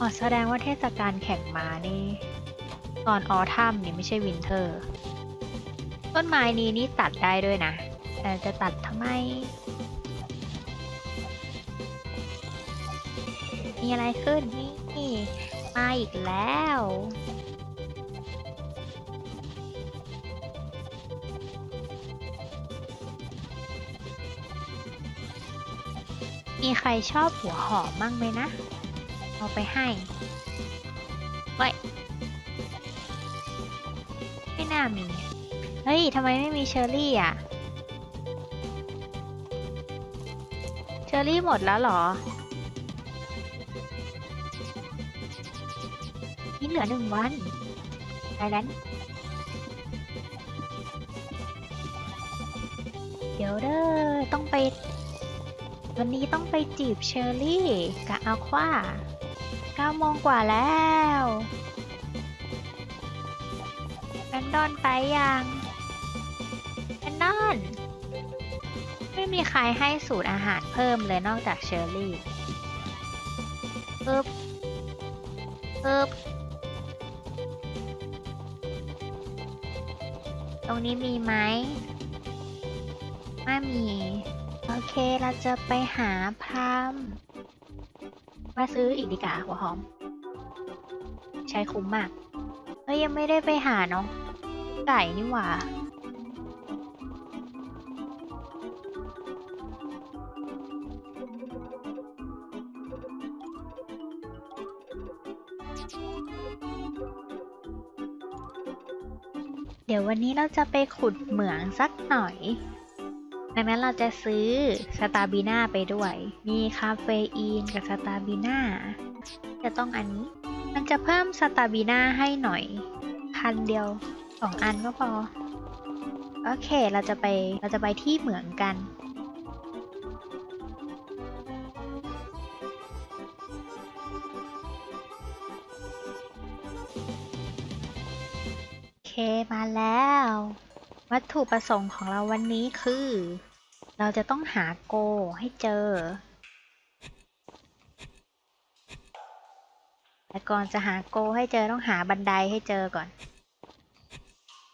อ๋อแสดงว่าเทศกาลแข่งม้านี่ ตอนออทัมนี่ไม่ใช่วินเทอร์ ต้นไม้นี้นี่ตัดได้ด้วยนะ แต่จะตัดทำไม มีอะไรขึ้นนี่มาอีกแล้วมีใครชอบหัวหอมมั่งไหมนะ เอาไปให้ไว้ไม่น่ามี เฮ้ยทำไมไม่มีเชอร์รี่อะ เชอร์รี่หมดแล้วหรอ นี่เหลือหนึ่งวันไทยแลนด์เดี๋ยวเด้อต้องไป วันนี้ต้องไปจีบเชอร์รี่กับอัลควา 9โมงกว่าแล้วแอนดอนไปยังแอนดอน ไม่มีใครให้สูตรอาหารเพิ่มเลยนอกจากเชอร์รี่ปึ๊บปึ๊บตรงนี้มีไหมไม่มี โอเคเราจะไปหาพราม มาซื้ออีกดีกว่าหัวหอม ใช้คุ้มมากเฮ้ยยังไม่ได้ไปหาน้องไก่นี่หว่าเดี๋ยววันนี้เราจะไปขุดเหมืองสักหน่อย ดังนั้นเราจะซื้อสตาบีน่าไปด้วย มีคาเฟอีนกับสตาบีน่าจะต้องอันนี้ มันจะเพิ่มสตาบีน่าให้หน่อยพันเดียวสองอันก็พอ โอเคเราจะไปเราจะไปที่เหมืองกันโอเคมาแล้ว วัตถุประสงค์ของเราวันนี้คือ เราจะต้องหาโกให้เจอ แต่ก่อนจะหาโกให้เจอต้องหาบันไดให้เจอก่อน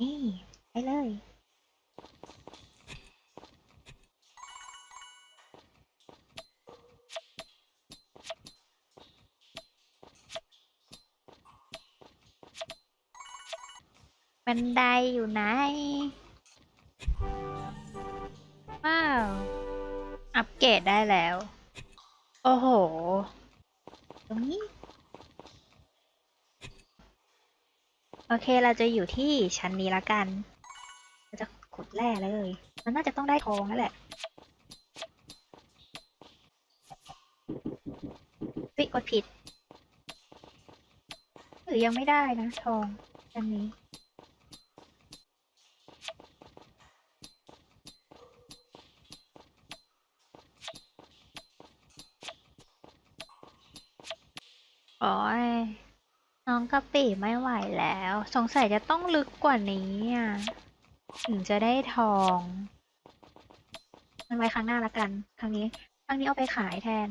นี่ไปเลย บันไดอยู่ไหน อัปเกรดได้แล้ว โอ้โห ตรงนี้ โอเคเราจะอยู่ที่ชั้นนี้ละกัน เราจะขุดแร่เลย มันน่าจะต้องได้ทองนั่นแหละวิกดผิด หรือยังไม่ได้นะ ทองอันนี้ โอ้ยน้องกะปิไม่ไหวแล้ว สงสัยจะต้องลึกกว่านี้อะถึงจะได้ทองมันไว้ครั้งหน้าละกัน ครั้งนี้ ครั้งนี้เอาไปขายแทน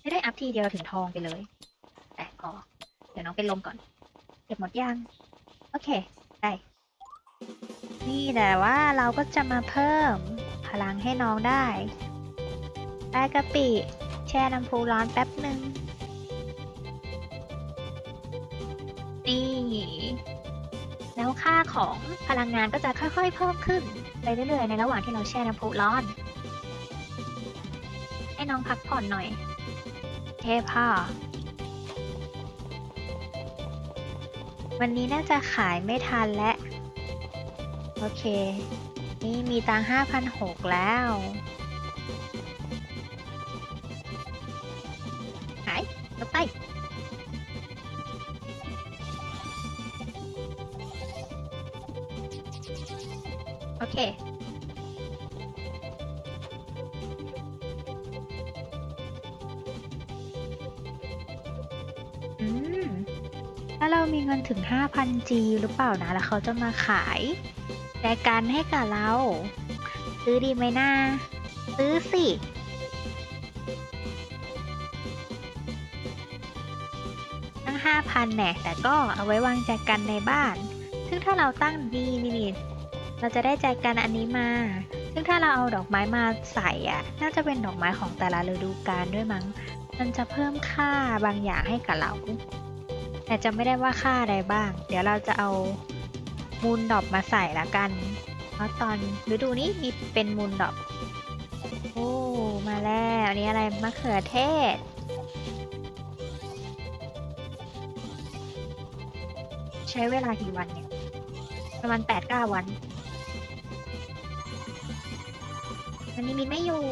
ไม่ได้อัพทีเดียวถึงทองไปเลยแต่พอเดี๋ยวน้องไปลมก่อน เก็บหมดยัง โอเค ได้ นี่แต่ว่าเราก็จะมาเพิ่มพลังให้น้องได้ได้กะปิ แช่น้ำพุร้อนแป๊บหนึ่ง นี่ แล้วค่าของพลังงานก็จะค่อยๆ เพิ่มขึ้นไปเรื่อยๆ ในระหว่างที่เราแช่น้ำพุร้อน ให้น้องพักผ่อนหน่อย เทพ่อวันนี้น่าจะขายไม่ทันและโอเค นี่มีตังห้าพันหกแล้ว ถ้าเรามีเงินถึง 5,000G หรือเปล่านะ แล้วเขาจะมาขายแจกันให้กับเรา ซื้อดีไหมนะซื้อสิตั้ง 5,000แน่แต่ก็เอาไว้วางแจกันในบ้าน ซึ่งถ้าเราตั้งดีนี่นี่เราจะได้แจกันอันนี้มา ซึ่งถ้าเราเอาดอกไม้มาใส่อะ น่าจะเป็นดอกไม้ของแต่ละฤดูกาลด้วยมั้ง มันจะเพิ่มค่าบางอย่างให้กับเรา แต่จะไม่ได้ว่าค่าอะไรบ้าง เดี๋ยวเราจะเอามูลดอกมาใส่ละกัน เพราะตอนฤดูนี้มีเป็นมูลดอกโอ้มาแล้วอันนี้อะไรมะเขือเทศใช้เวลากี่วันเนี่ย ประมาณแปดเก้าวัน วันนี้มินไม่อยู่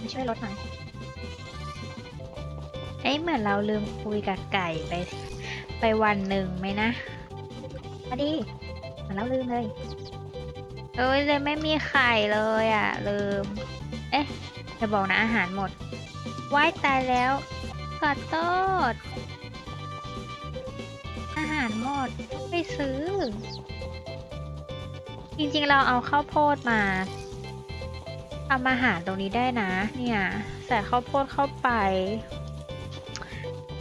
มาช่วยลดหน่อย เอ้ยเหมือนเราลืมคุยกับไก่ไป ไปวันหนึ่งไหมนะ มาดีเหมือนเราลืมเลย เอ้ยเลยไม่มีไข่เลยอะ ลืม เอ๊ะจะบอกนะอาหารหมดว้ายตายแล้วขอโทษอาหารหมดต้องไปซื้อ จริงๆเราเอาข้าวโพดมาทำอาหารตรงนี้ได้นะ เนี่ย ใส่ข้าวโพดเข้าไป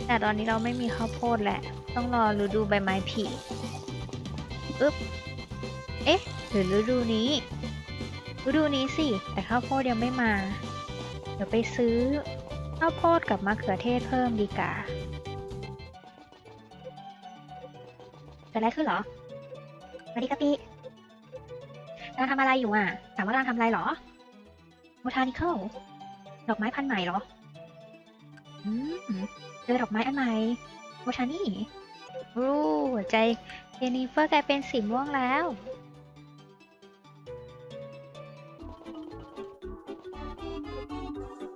แต่ตอนนี้เราไม่มีข้าวโพดแหละ ต้องรอฤดูใบไม้ผลิอึ๊บ เอ๊ะ หรือฤดูนี้ ฤดูนี้สิ แต่ข้าวโพดยังไม่มา เดี๋ยวไปซื้อข้าวโพดกับมะเขือเทศเพิ่มดีกว่าเกิดอะไรขึ้นเหรอสวัสดีครับพี่กำลังทำอะไรอยู่อะ ถามว่ากำลังทำอะไรเหรอ b บ t านิเคิลดอกไม้พันธุ์ใหม่เหรอ เจอดอกไม้อันใหม่โบทานี่รู้หัวใจเจนนิเฟอร์กลายเป็นสีม่วงแล้ว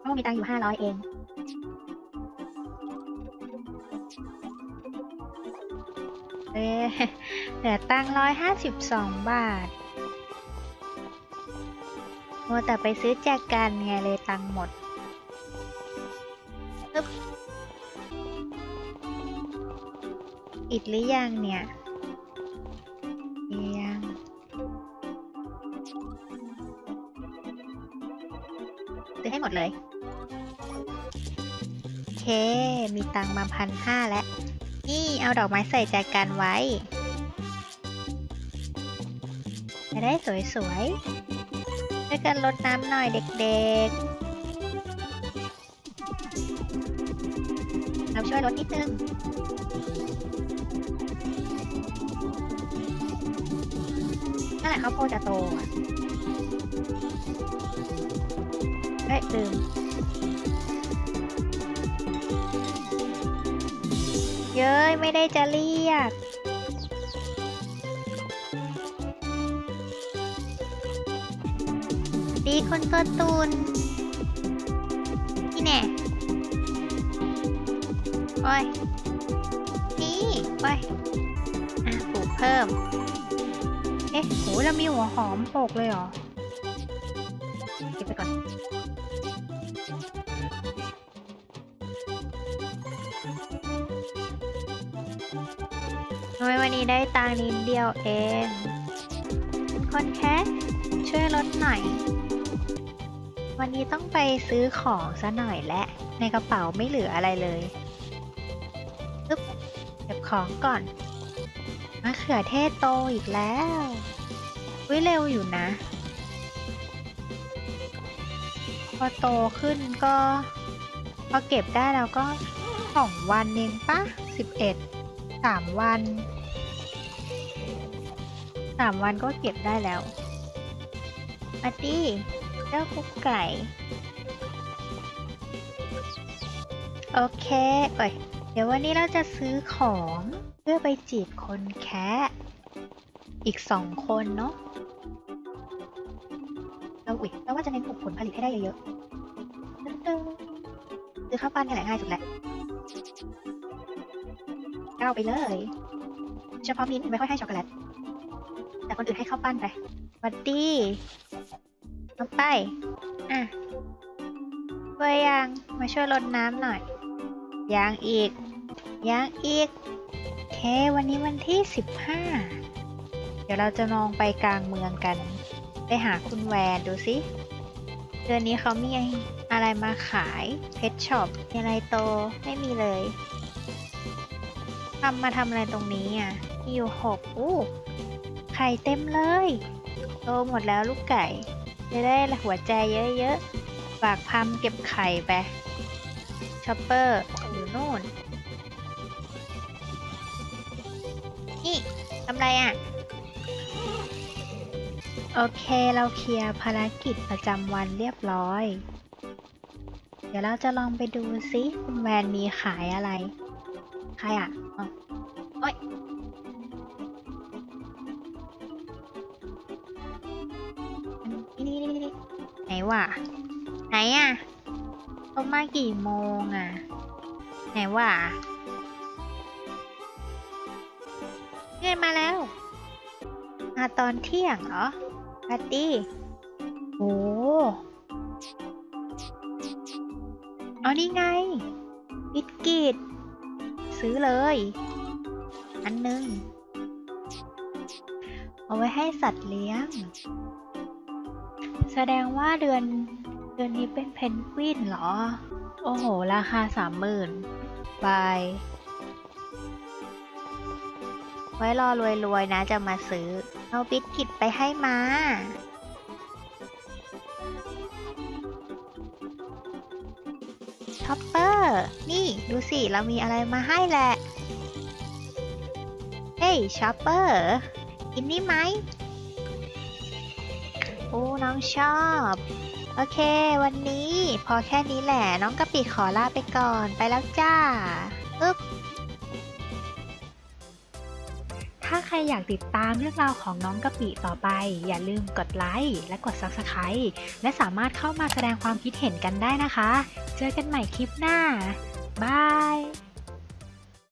ก็มีตังค์อยู่ห้าร้อยเองเอ๊เหลือตังร้อยห้าสิบสองบาทมัวแต่ไปซื้อแจกันไงเลยตังค์หมด อิดหรือยังเนี่ยยังซื้อให้หมดเลย โอเค มีตังค์มาพันห้าแล้ว นี่เอาดอกไม้ใส่แจกันไว้ จะได้สวยๆด้วยกันลดน้ำหน่อยเด็กๆ เราช่วยลดนิดนึง นั่นแหละข้าวโพดจะโตอะเอ้ยลืมเย้ยไม่ได้จะเรียก ดีคนตัวตูนนี่แน่โอ้ยนี่โอ้ยอะปลูกเพิ่ม เอ๊ะโหเรามีหัวหอมโปกเลยเหรอ เก็บไปก่อน ทำไมวันนี้ได้ตังค์นิดเดียวเอง คนแค่ช่วยลดหน่อย วันนี้ต้องไปซื้อของซะหน่อยและ ในกระเป๋าไม่เหลืออะไรเลยปึ๊บเก็บของก่อนะเขือเทศโตอีกแล้ววิเร็วอยู่นะ พอโตขึ้นก็ พอเก็บได้แล้วก็สองวันเองปะสิบเอ็ดสามวันสามวันก็เก็บได้แล้วมาดีเจ้ากุ๊กไก่ โอเค เอ้ย เดี๋ยววันนี้เราจะซื้อของ พื่อไปจีบคนแคะ อีกสองคนเนาะเราอุ๊ยเราว่าจะเน้นปลูกผลผลิตให้ได้เยอะๆตึ้งๆซื้อข้าวปั้นนี่แหละง่ายสุดแหละเอาไปเลย เฉพาะมิ้นไม่ค่อยให้ช็อกโกแลต แต่คนอื่นให้ข้าวปั้นไปวัดดีเอาไป อะเบอร์ยัง มาช่วยรดน้ำหน่อยยังอีกยังอีก เควันนี้วันที่ 15 เดี๋ยวเราจะลองไปกลางเมืองกัน ไปหาคุณแวนดูสิเดือนนี้เขามีอะไรมาขายเพชช็อปมีอะไรโตไม่มีเลยทำมาทำอะไรตรงนี้อะมีอยู่หกอู้ไข่เต็มเลย โตหมดแล้วลูกไก่ จะได้หัวใจเยอะๆฝากพัมเก็บไข่ไปช็อปเปอร์อยู่นู่น ทำไรอะ โอเคเราเคลียร์ภารกิจประจำวันเรียบร้อย เดี๋ยวเราจะลองไปดูซิคุณแวนมีขายอะไร ใครอะโอ๊ยนี่นี่นี่นี่ไหนวะไหนอะเขามากี่โมงอะ ไหนวะ เงินมาแล้ว มาตอนเที่ยงเหรอปาร์ตี้โอ้เอานี่ไง บิสกิต ซื้อเลย อันหนึง เอาไว้ให้สัตว์เลี้ยง แสดงว่าเดือนเดือนนี้เป็นเพนกวินเหรอ โอ้โห ราคาสามหมื่นบาย ไว้รอรวยๆนะจะมาซื้อ เอาบิสกิตไปให้มาช็อปเปอร์ นี่ดูสิเรามีอะไรมาให้แหละ เฮ้ยช็อปเปอร์กินนี่ไหมโอ้น้องชอบ โอเค วันนี้พอแค่นี้แหละ น้องกะปิขอลาไปก่อน ไปแล้วจ้าอึ๊บถ้า ใครอยากติดตามเรื่องราวของน้องกะปิต่อไป อย่าลืมกดไลค์และกด Subscribe และสามารถเข้ามาแสดงความคิดเห็นกันได้นะคะ เจอกันใหม่คลิปหน้าบาย